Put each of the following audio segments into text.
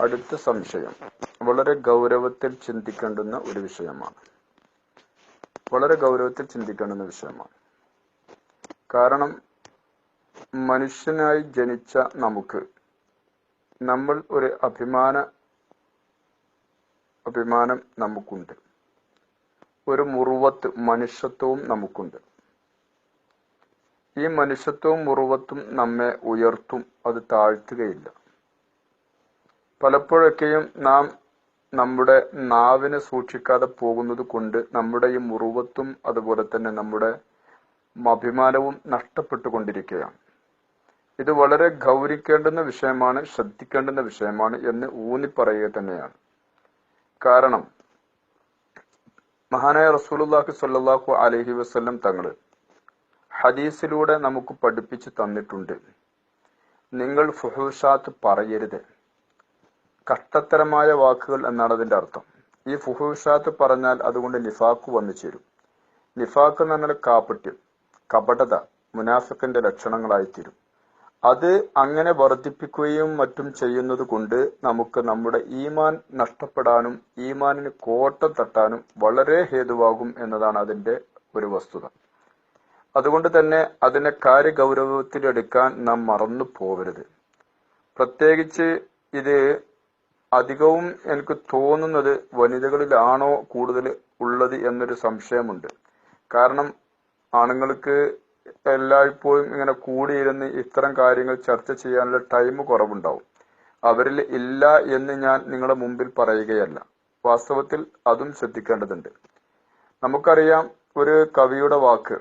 അടുത്ത സംശയം. വളരെ ഗൗരവത്തിൽ ചിന്തിക്കേണ്ടുന്ന ഒരു വിഷയമാണ്. വളരെ ഗൗരവത്തിൽ ചിന്തിക്കേണ്ടുന്ന വിഷയമാണ്. കാരണം മനുഷ്യനായി ജനിച്ച നമുക്ക് നമ്മൾ ഒരു അഭിമാന അഭിമാനം നമുക്കുണ്ട്. ഒരു മുറുവത്ത് മനുഷ്യത്വവും നമുക്കുണ്ട്. ഈ മനുഷ്യത്വവും മുറുവത്തും നമ്മെ ഉയർത്തും അത് താഴ്ത്തുകയില്ല. പലപ്പോഴൊക്കെയും നാം നമ്മുടെ നാവിനെ സൂക്ഷിക്കാതെ പോകുന്നത് കൊണ്ട് നമ്മുടെ ഈ മുറുവത്തും അതുപോലെ തന്നെ നമ്മുടെ അഭിമാനവും നഷ്ടപ്പെട്ടുകൊണ്ടിരിക്കുകയാണ്. ഇത് വളരെ ഗൗരിക്കേണ്ടുന്ന വിഷയമാണ് ശ്രദ്ധിക്കേണ്ടുന്ന വിഷയമാണ് എന്ന് ഊന്നി പറയുക തന്നെയാണ്. കാരണം മഹാനായ റസൂലുല്ലാഹി സ്വല്ലല്ലാഹു അലൈഹി വസല്ലം തങ്ങൾ ഹദീസിലൂടെ നമുക്ക് പഠിപ്പിച്ചു തന്നിട്ടുണ്ട്. നിങ്ങൾ ഫുഹൂഷാത്ത് പറയരുത്. കഷ്ടത്തരമായ വാക്കുകൾ എന്നാണ് അതിന്റെ അർത്ഥം. ഈ ഫുഹൂഷാത്ത് പറഞ്ഞാൽ അതുകൊണ്ട് നിഫാക്ക് വന്നു ചേരും. നിഫാക്ക് എന്ന് പറഞ്ഞാൽ കാപ്പട്യം കപടത മുനാഫിക്കിന്റെ ലക്ഷണങ്ങളായിത്തീരും അത് അങ്ങനെ വർദ്ധിപ്പിക്കുകയും മറ്റും ചെയ്യുന്നത് കൊണ്ട് നമുക്ക് നമ്മുടെ ഈമാൻ നഷ്ടപ്പെടാനും ഈമാനിന് കോട്ടം തട്ടാനും വളരെ ഹേതുവാകും എന്നതാണ് അതിന്റെ ഒരു വസ്തുത. അതുകൊണ്ട് തന്നെ അതിനെ കാര്യഗൗരവത്തിലെടുക്കാൻ നാം മറന്നു പോകരുത്. പ്രത്യേകിച്ച് ഇത് അധികവും എനിക്ക് തോന്നുന്നത് വനിതകളിലാണോ കൂടുതൽ ഉള്ളത് എന്നൊരു സംശയമുണ്ട്. കാരണം ആണുങ്ങൾക്ക് എല്ലായ്പ്പോഴും ഇങ്ങനെ കൂടിയിരുന്ന് ഇത്തരം കാര്യങ്ങൾ ചർച്ച ചെയ്യാനുള്ള ടൈം കുറവുണ്ടാവും. അവരിൽ ഇല്ല എന്ന് ഞാൻ നിങ്ങളുടെ മുമ്പിൽ പറയുകയല്ല. വാസ്തവത്തിൽ അതും ശ്രദ്ധിക്കേണ്ടതുണ്ട്. നമുക്കറിയാം ഒരു കവിയുടെ വാക്ക്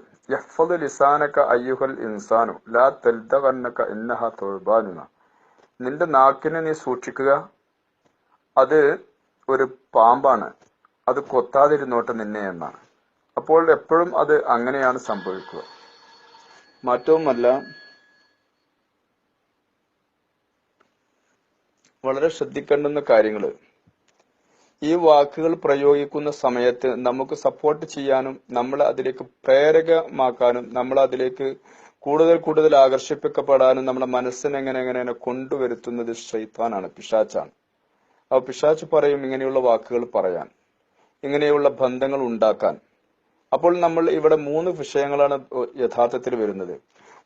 ലിസാനക്ക അയ്യുഹൽ ഇൻസാനു ലാ തെൽതകന്നക്ക ഇന്നഹ തൊഴുബാനുന. നിന്റെ നാക്കിനെ നീ സൂക്ഷിക്കുക അത് ഒരു പാമ്പാണ്. അത് കൊത്താതിരുന്നോട്ടെ നിന്നെ എന്നാണ്. അപ്പോൾ എപ്പോഴും അത് അങ്ങനെയാണ് സംഭവിക്കുക. മറ്റവുമല്ല വളരെ ശ്രദ്ധിക്കേണ്ടുന്ന കാര്യങ്ങൾ ഈ വാക്കുകൾ പ്രയോഗിക്കുന്ന സമയത്ത് നമുക്ക് സപ്പോർട്ട് ചെയ്യാനും നമ്മൾ അതിലേക്ക് പ്രേരകമാക്കാനും നമ്മൾ അതിലേക്ക് കൂടുതൽ കൂടുതൽ ആകർഷിപ്പിക്കപ്പെടാനും നമ്മുടെ മനസ്സിനെ എങ്ങനെ കൊണ്ടുവരുത്തുന്നത് ശ്രീത്താനാണ് പിശാച്ചാണ്. അപ്പൊ പിശാച്ച് പറയും ഇങ്ങനെയുള്ള വാക്കുകൾ പറയാൻ ഇങ്ങനെയുള്ള ബന്ധങ്ങൾ ഉണ്ടാക്കാൻ. അപ്പോൾ നമ്മൾ ഇവിടെ മൂന്ന് വിഷയങ്ങളാണ് യഥാർത്ഥത്തിൽ വരുന്നത്.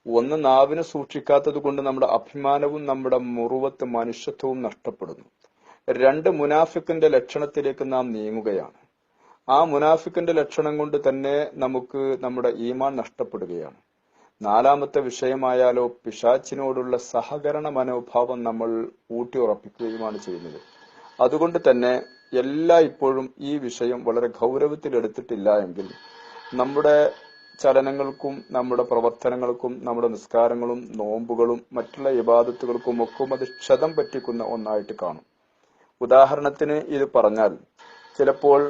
ഒന്ന് നാവിനെ സൂക്ഷിക്കാത്തത് കൊണ്ട് നമ്മുടെ അഭിമാനവും നമ്മുടെ മുറുവത്ത് മനുഷ്യത്വവും നഷ്ടപ്പെടുന്നു. രണ്ട് മുനാഫിക്കിന്റെ ലക്ഷണത്തിലേക്ക് നാം നീങ്ങുകയാണ്. ആ മുനാഫിക്കിന്റെ ലക്ഷണം കൊണ്ട് തന്നെ നമുക്ക് നമ്മുടെ ഈമാൻ നഷ്ടപ്പെടുകയാണ്. നാലാമത്തെ വിഷയമായാലോ പിശാച്ചിനോടുള്ള സഹകരണ മനോഭാവം നമ്മൾ ഊട്ടിയുറപ്പിക്കുകയുമാണ് ചെയ്യുന്നത്. അതുകൊണ്ട് തന്നെ എല്ലാ ഇപ്പോഴും ഈ വിഷയം വളരെ ഗൗരവത്തിൽ എടുത്തിട്ടില്ല എങ്കിൽ നമ്മുടെ ചലനങ്ങൾക്കും നമ്മുടെ പ്രവർത്തനങ്ങൾക്കും നമ്മുടെ നിസ്കാരങ്ങളും നോമ്പുകളും മറ്റുള്ള ഇബാദത്തുകൾക്കും ഒക്കെ അത് ക്ഷതം പറ്റിക്കുന്ന ഒന്നായിട്ട് കാണും. ഉദാഹരണത്തിന് ഇത് പറഞ്ഞാൽ ചിലപ്പോൾ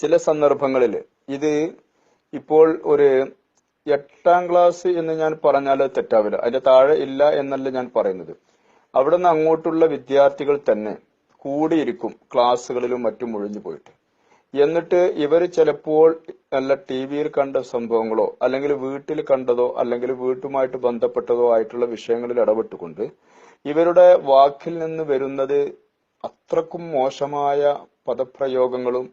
ചില സന്ദർഭങ്ങളിൽ ഇത് ഇപ്പോൾ ഒരു എട്ടാം ക്ലാസ് എന്ന് ഞാൻ പറഞ്ഞാൽ തെറ്റാവില്ല. അതിന്റെ താഴെ ഇല്ല എന്നല്ല ഞാൻ പറയുന്നത്. അവിടെ നിന്ന് അങ്ങോട്ടുള്ള വിദ്യാർത്ഥികൾ തന്നെ കൂടിയിരിക്കും ക്ലാസ്സുകളിലും മറ്റും ഒഴിഞ്ഞു പോയിട്ട്. എന്നിട്ട് ഇവർ ചിലപ്പോൾ അല്ല ടി വിയിൽ കണ്ട സംഭവങ്ങളോ അല്ലെങ്കിൽ വീട്ടിൽ കണ്ടതോ അല്ലെങ്കിൽ വീട്ടുമായിട്ട് ബന്ധപ്പെട്ടതോ ആയിട്ടുള്ള വിഷയങ്ങളിൽ ഇടപെട്ടുകൊണ്ട് ഇവരുടെ വാക്കിൽ നിന്ന് വരുന്നത് അത്രക്കും മോശമായ പദപ്രയോഗങ്ങളും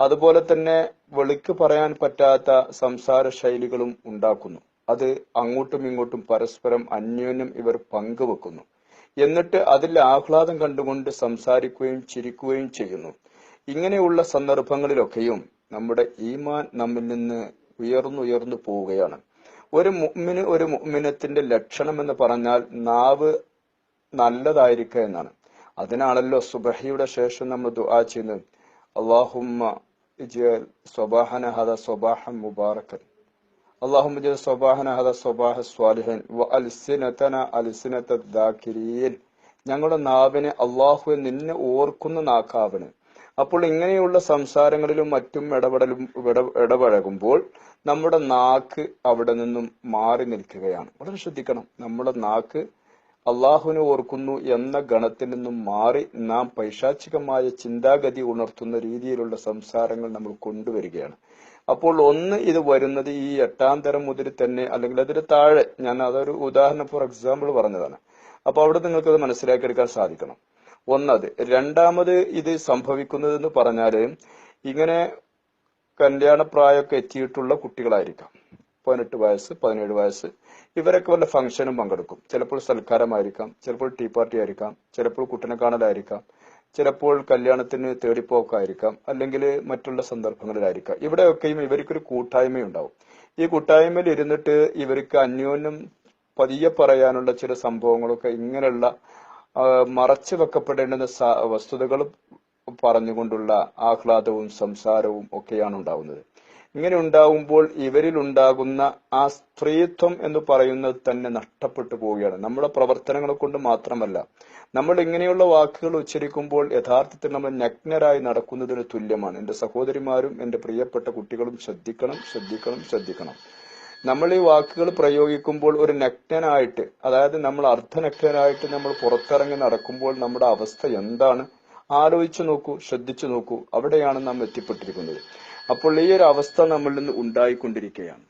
അതുപോലെ തന്നെ വെളിക്ക് പറയാൻ പറ്റാത്ത സംസാര ശൈലികളും ഉണ്ടാക്കുന്നു. അത് അങ്ങോട്ടും ഇങ്ങോട്ടും പരസ്പരം അന്യോന്യം ഇവർ പങ്കുവെക്കുന്നു. എന്നിട്ട് അതിൽ ആഹ്ലാദം കണ്ടുകൊണ്ട് സംസാരിക്കുകയും ചിരിക്കുകയും ചെയ്യുന്നു. ഇങ്ങനെയുള്ള സന്ദർഭങ്ങളിലൊക്കെയും നമ്മുടെ ഈമാൻ നമ്മിൽ നിന്ന് ഉയർന്നുയർന്നു പോവുകയാണ്. ഒരു മുമ്മിന് ഒരു മുഅ്മിനത്തിന്റെ ലക്ഷണം എന്ന് പറഞ്ഞാൽ നാവ് നല്ലതായിരിക്കുക എന്നാണ്. അതിനാണല്ലോ സുബഹിയുടെ ശേഷം നമ്മൾ ദുആ ചെയ്യുന്നത്. അള്ളാഹുമ്മ ഇജ്അൽ സ്വബാഹന ഹദ സ്വബാഹൻ മുബാറക്കൻ اللهم اجعل صباحنا هذا صباح الصالحين والسنتنا السنة الذاكرين ഞങ്ങളുടെ നാവിനെ അള്ളാഹു നിന്നെ ഓർക്കുന്ന നാക്കാവന് അപ്പോൾ ഇങ്ങനെയുള്ള സംസാരങ്ങളിലും മറ്റും ഇടപെടലും ഇടപഴകുമ്പോൾ നമ്മുടെ നാക്ക് അവിടെ നിന്നും മാറി നിൽക്കുകയാണ് വളരെ ശ്രദ്ധിക്കണം നമ്മുടെ നാക്ക് അള്ളാഹുവിനെ ഓർക്കുന്നു എന്ന ഗണത്തിൽ നിന്നും മാറി നാം പൈശാചികമായ ചിന്താഗതി ഉണർത്തുന്ന രീതിയിലുള്ള സംസാരങ്ങൾ നമ്മൾ കൊണ്ടുവരികയാണ്. അപ്പോൾ ഒന്ന് ഇത് വരുന്നത് ഈ എട്ടാം തരം മുതൽ തന്നെ അല്ലെങ്കിൽ അതിന് താഴെ ഞാൻ അതൊരു ഉദാഹരണം ഫോർ എക്സാമ്പിൾ പറഞ്ഞതാണ്. അപ്പൊ അവിടെ നിങ്ങൾക്ക് അത് മനസ്സിലാക്കിയെടുക്കാൻ സാധിക്കണം. ഒന്നത് രണ്ടാമത് ഇത് സംഭവിക്കുന്നത് എന്ന് പറഞ്ഞാൽ ഇങ്ങനെ കല്യാണപ്രായമൊക്കെ എത്തിയിട്ടുള്ള കുട്ടികളായിരിക്കാം. പതിനെട്ട് വയസ്സ് പതിനേഴ് വയസ്സ്. ഇവരൊക്കെ വല്ല ഫംഗ്ഷനും പങ്കെടുക്കും. ചിലപ്പോൾ സൽക്കാരമായിരിക്കാം ചിലപ്പോൾ ടീ പാർട്ടി ആയിരിക്കാം ചിലപ്പോൾ കുട്ടനെ കാണലായിരിക്കാം ചിലപ്പോൾ കല്യാണത്തിന് തേടിപ്പോക്കായിരിക്കാം അല്ലെങ്കിൽ മറ്റുള്ള സന്ദർഭങ്ങളിലായിരിക്കാം. ഇവിടെയൊക്കെയും ഇവർക്കൊരു കൂട്ടായ്മയുണ്ടാവും. ഈ കൂട്ടായ്മയിൽ ഇരുന്നിട്ട് ഇവർക്ക് അന്യോന്യം പതിയെ പറയാനുള്ള ചില സംഭവങ്ങളൊക്കെ ഇങ്ങനെയുള്ള മറച്ചു വെക്കപ്പെടേണ്ടുന്ന വസ്തുതകൾ പറഞ്ഞുകൊണ്ടുള്ള ആഹ്ലാദവും സംസാരവും ഒക്കെയാണ് ഉണ്ടാവുന്നത്. ഇങ്ങനെ ഉണ്ടാവുമ്പോൾ ഇവരിൽ ഉണ്ടാകുന്ന ആ സ്ത്രീത്വം എന്ന് പറയുന്നത് തന്നെ നഷ്ടപ്പെട്ടു പോവുകയാണ്. നമ്മുടെ പ്രവർത്തനങ്ങളെ കൊണ്ട് മാത്രമല്ല നമ്മൾ ഇങ്ങനെയുള്ള വാക്കുകൾ ഉച്ചരിക്കുമ്പോൾ യഥാർത്ഥത്തിൽ നമ്മൾ നഗ്നരായി നടക്കുന്നതിന് തുല്യമാണ്. എന്റെ സഹോദരിമാരും എന്റെ പ്രിയപ്പെട്ട കുട്ടികളും ശ്രദ്ധിക്കണം ശ്രദ്ധിക്കണം ശ്രദ്ധിക്കണം. നമ്മൾ ഈ വാക്കുകൾ പ്രയോഗിക്കുമ്പോൾ ഒരു നഗ്നനായിട്ട് അതായത് നമ്മൾ അർദ്ധനഗ്നനായിട്ട് നമ്മൾ പുറത്തിറങ്ങി നടക്കുമ്പോൾ നമ്മുടെ അവസ്ഥ എന്താണ്? ആലോചിച്ചു നോക്കൂ ശ്രദ്ധിച്ചു നോക്കൂ. അവിടെയാണ് നാം എത്തിപ്പെട്ടിരിക്കുന്നത്. അപ്പോൾ ഈ ഒരു അവസ്ഥ നമ്മളിൽ നിന്ന് ഉണ്ടായിക്കൊണ്ടിരിക്കുകയാണ്.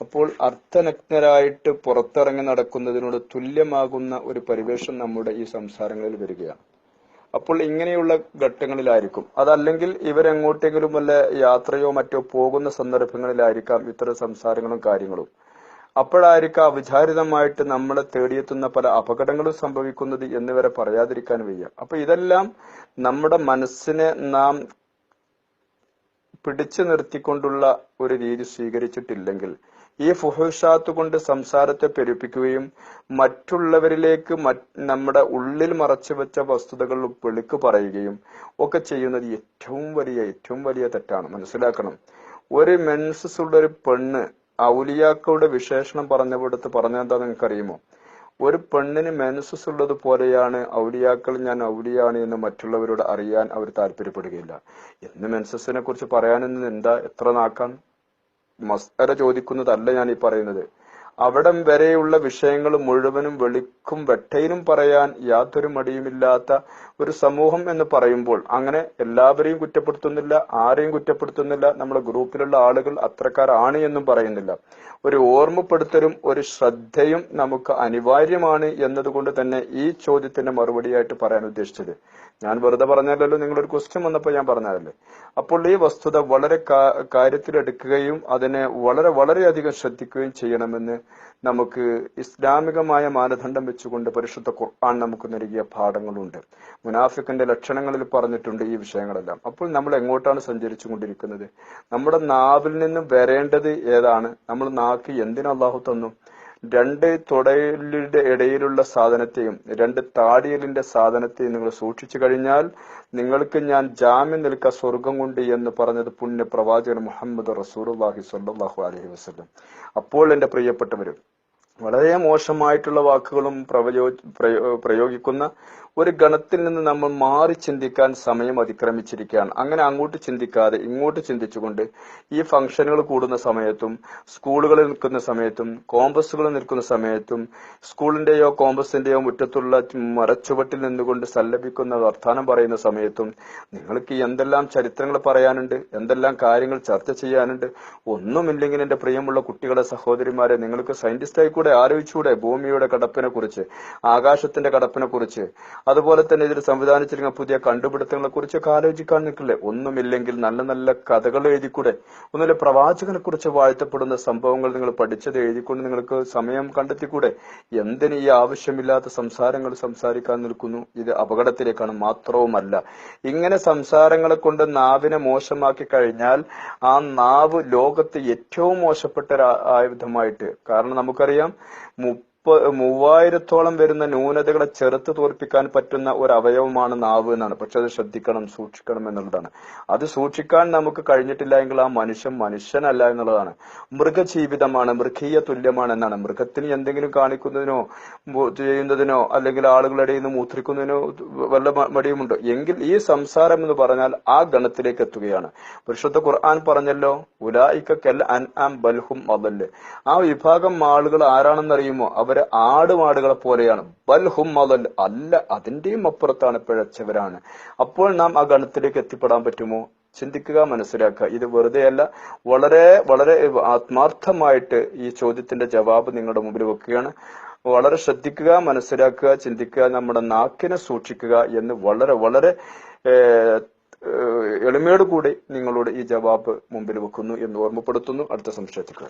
അപ്പോൾ അർത്ഥനഗ്നരായിട്ട് പുറത്തിറങ്ങി നടക്കുന്നതിനോട് തുല്യമാകുന്ന ഒരു പരിവേഷം നമ്മുടെ ഈ സംസാരങ്ങളിൽ വരികയാണ്. അപ്പോൾ ഇങ്ങനെയുള്ള ഘട്ടങ്ങളിലായിരിക്കും. അതല്ലെങ്കിൽ ഇവരെങ്ങോട്ടെങ്കിലും വല്ല യാത്രയോ മറ്റോ പോകുന്ന സന്ദർഭങ്ങളിലായിരിക്കാം ഇത്തരം സംസാരങ്ങളും കാര്യങ്ങളും. അപ്പോഴായിരിക്കാം അവിചാരിതമായിട്ട് നമ്മളെ തേടിയെത്തുന്ന പല അപകടങ്ങളും സംഭവിക്കുന്നത് എന്നിവരെ പറയാതിരിക്കാൻ വയ്യ. അപ്പൊ ഇതെല്ലാം നമ്മുടെ മനസ്സിനെ നാം പിടിച്ചു നിർത്തിക്കൊണ്ടുള്ള ഒരു രീതി സ്വീകരിച്ചിട്ടില്ലെങ്കിൽ ഈ ഫുഹുഷാത്ത് കൊണ്ട് സംസാരത്തെ പെരുപ്പിക്കുകയും മറ്റുള്ളവരിലേക്ക് നമ്മുടെ ഉള്ളിൽ മറച്ചു വെച്ച വസ്തുതകൾ വെളുക്ക് പറയുകയും ഒക്കെ ചെയ്യുന്നത് ഏറ്റവും വലിയ ഏറ്റവും വലിയ തെറ്റാണ്. മനസ്സിലാക്കണം. ഒരു മെൻസസ് ഉള്ള ഒരു പെണ്ണ് ഔലിയാക്കളുടെ വിശേഷണം പറഞ്ഞപ്പെടുത്ത് പറഞ്ഞെന്താ നിങ്ങൾക്ക് അറിയുമോ ഒരു പെണ്ണിന് മെൻസസ് ഉള്ളത് പോലെയാണ് ഔലിയാക്കൾ ഞാൻ ഔലിയാണ് എന്ന് മറ്റുള്ളവരോട് അറിയാൻ അവർ താല്പര്യപ്പെടുകയില്ല. എന്ന് മെൻസസിനെ കുറിച്ച് പറയാനെന്ന് എന്താ എത്ര നാക്കാണ്? മസ്തര ചോദിക്കുന്നതല്ല ഞാൻ ഈ പറയുന്നത്. അവിടം വരെയുള്ള വിഷയങ്ങൾ മുഴുവനും വെളിക്കും വെട്ടയിലും പറയാൻ യാതൊരു മടിയുമില്ലാത്ത ഒരു സമൂഹം എന്ന് പറയുമ്പോൾ അങ്ങനെ എല്ലാവരെയും കുറ്റപ്പെടുത്തുന്നില്ല ആരെയും കുറ്റപ്പെടുത്തുന്നില്ല. നമ്മുടെ ഗ്രൂപ്പിലുള്ള ആളുകൾ അത്രക്കാരാണ് എന്നും പറയുന്നില്ല. ഒരു ഓർമ്മപ്പെടുത്തലും ഒരു ശ്രദ്ധയും നമുക്ക് അനിവാര്യമാണ് എന്നതുകൊണ്ട് തന്നെ ഈ ചോദ്യത്തിന്റെ മറുപടിയായിട്ട് പറയാൻ ഉദ്ദേശിച്ചത്. ഞാൻ വെറുതെ പറഞ്ഞല്ലോ നിങ്ങളൊരു ക്വസ്റ്റ്യൻ വന്നപ്പോൾ ഞാൻ പറഞ്ഞതല്ലേ? അപ്പോൾ ഈ വസ്തുത വളരെ കാര്യത്തിലെടുക്കുകയും അതിനെ വളരെ വളരെയധികം ശ്രദ്ധിക്കുകയും ചെയ്യണമെന്ന് നമുക്ക് ഇസ്ലാമികമായ മാനദണ്ഡം വെച്ചുകൊണ്ട് പരിശുദ്ധ ഖുർആൻ നമുക്ക് നൽകിയ പാഠങ്ങളുണ്ട്. മുനാഫിക്കിന്റെ ലക്ഷണങ്ങളിൽ പറഞ്ഞിട്ടുണ്ട് ഈ വിഷയങ്ങളെല്ലാം. അപ്പോൾ നമ്മൾ എങ്ങോട്ടാണ് സഞ്ചരിച്ചു കൊണ്ടിരിക്കുന്നത് നമ്മുടെ നാവിൽ നിന്നും വരേണ്ടത് ഏതാണ്? നമ്മൾ നാക്ക് എന്തിനാ അള്ളാഹു തന്നു? രണ്ട് തുടയലിന്റെ ഇടയിലുള്ള സാധനത്തെയും രണ്ട് താടിയലിന്റെ സാധനത്തെയും നിങ്ങൾ സൂക്ഷിച്ചു കഴിഞ്ഞാൽ നിങ്ങൾക്ക് ഞാൻ ജാമ്യം നിൽക്ക സ്വർഗം കൊണ്ട് എന്ന് പറഞ്ഞത് പുണ്യ പ്രവാചകൻ മുഹമ്മദ് റസൂർഹി സ്വല്ലല്ലാഹു അലഹി വസ്ലം അപ്പോൾ എന്റെ പ്രിയപ്പെട്ടവരും വളരെ മോശമായിട്ടുള്ള വാക്കുകളും പ്രവചോ പ്രയോ- പ്രയോഗിക്കുന്ന ഒരു ഗണത്തിൽ നിന്ന് നമ്മൾ മാറി ചിന്തിക്കാൻ സമയം അതിക്രമിച്ചിരിക്കുകയാണ്. അങ്ങനെ അങ്ങോട്ട് ചിന്തിക്കാതെ ഇങ്ങോട്ട് ചിന്തിച്ചുകൊണ്ട് ഈ ഫംഗ്ഷനുകൾ കൂടുന്ന സമയത്തും സ്കൂളുകളിൽ നിൽക്കുന്ന സമയത്തും കോമ്പസുകൾ നിൽക്കുന്ന സമയത്തും സ്കൂളിന്റെയോ കോമ്പസിന്റെയോ മുറ്റത്തുള്ള മരച്ചുവട്ടിൽ നിന്നുകൊണ്ട് സല്ലപിക്കുന്ന വർത്താനം പറയുന്ന സമയത്തും നിങ്ങൾക്ക് എന്തെല്ലാം ചരിത്രങ്ങൾ പറയാനുണ്ട് എന്തെല്ലാം കാര്യങ്ങൾ ചർച്ച ചെയ്യാനുണ്ട് ഒന്നുമില്ലെങ്കിൽ എന്റെ പ്രിയമുള്ള കുട്ടികളെ സഹോദരിമാരെ നിങ്ങൾക്ക് സയന്റിസ്റ്റായി കൂടെ ആലോചിച്ചുകൂടെ? ഭൂമിയുടെ കടപ്പിനെ കുറിച്ച് ആകാശത്തിന്റെ കടപ്പിനെ കുറിച്ച് അതുപോലെ തന്നെ ഇതിൽ സംവിധാനിച്ചിരിക്കുന്ന പുതിയ കണ്ടുപിടുത്തങ്ങളെ കുറിച്ചൊക്കെ ആലോചിക്കാൻ നിൽക്കില്ലേ? ഒന്നുമില്ലെങ്കിൽ നല്ല നല്ല കഥകൾ എഴുതിക്കൂടെ? ഒന്നുമില്ല പ്രവാചകനെ കുറിച്ച് വാഴ്ത്തപ്പെടുന്ന സംഭവങ്ങൾ നിങ്ങൾ പഠിച്ചത് എഴുതിക്കൊണ്ട് നിങ്ങൾക്ക് സമയം കണ്ടെത്തിക്കൂടെ? എന്തിന് ഈ ആവശ്യമില്ലാത്ത സംസാരങ്ങൾ സംസാരിക്കാൻ നിൽക്കുന്നു? ഇത് അപകടത്തിലേക്കാണ് മാത്രവുമല്ല. ഇങ്ങനെ സംസാരങ്ങളെ കൊണ്ട് നാവിനെ മോശമാക്കി കഴിഞ്ഞാൽ ആ നാവ് ലോകത്ത് ഏറ്റവും മോശപ്പെട്ട ആയുധമായിട്ട്. കാരണം നമുക്കറിയാം മുപ്പ മൂവായിരത്തോളം വരുന്ന ന്യൂനതകളെ ചെറുത്ത് തോൽപ്പിക്കാൻ പറ്റുന്ന ഒരു അവയവമാണ് നാവ് എന്നാണ്. പക്ഷെ അത് ശ്രദ്ധിക്കണം സൂക്ഷിക്കണം എന്നുള്ളതാണ്. അത് സൂക്ഷിക്കാൻ നമുക്ക് കഴിഞ്ഞിട്ടില്ല എങ്കിൽ ആ മനുഷ്യൻ മനുഷ്യനല്ല എന്നുള്ളതാണ്. മൃഗജീവിതമാണ് മൃഗീയ തുല്യമാണ് എന്നാണ്. മൃഗത്തിന് എന്തെങ്കിലും കാണിക്കുന്നതിനോ ചെയ്യുന്നതിനോ അല്ലെങ്കിൽ ആളുകളുടെ നിന്ന് മൂത്രിക്കുന്നതിനോ വല്ല മടിയുമുണ്ട്. എങ്കിൽ ഈ സംസാരം എന്ന് പറഞ്ഞാൽ ആ ഗണത്തിലേക്ക് എത്തുകയാണ്. പരിശുദ്ധ ഖുർആൻ പറഞ്ഞല്ലോ ഉലായിക്കൽ അൻ ആം ബൽഹും അതൽ ആ വിഭാഗം ആളുകൾ ആരാണെന്നറിയുമോ? അവർ അവരെ ആടുമാടുകളെ പോലെയാണ്. ബൽ ഹും അലൽ അല്ല അതിന്റെയും അപ്പുറത്താണ് പിഴച്ചവരാണ്. അപ്പോൾ നാം ആ ഗണത്തിലേക്ക് എത്തിപ്പെടാൻ പറ്റുമോ? ചിന്തിക്കുക മനസ്സിലാക്കുക. ഇത് വെറുതെയല്ല വളരെ വളരെ ആത്മാർത്ഥമായിട്ട് ഈ ചോദ്യത്തിന്റെ ജവാബ് നിങ്ങളുടെ മുമ്പിൽ വെക്കുകയാണ്. വളരെ ശ്രദ്ധിക്കുക മനസ്സിലാക്കുക ചിന്തിക്കുക നമ്മുടെ നാക്കിനെ സൂക്ഷിക്കുക എന്ന് വളരെ വളരെ എളിമയോടുകൂടി നിങ്ങളോട് ഈ ജവാബ് മുമ്പിൽ വെക്കുന്നു എന്ന് ഓർമ്മപ്പെടുത്തുന്നു. അടുത്ത സംശയത്തിൽ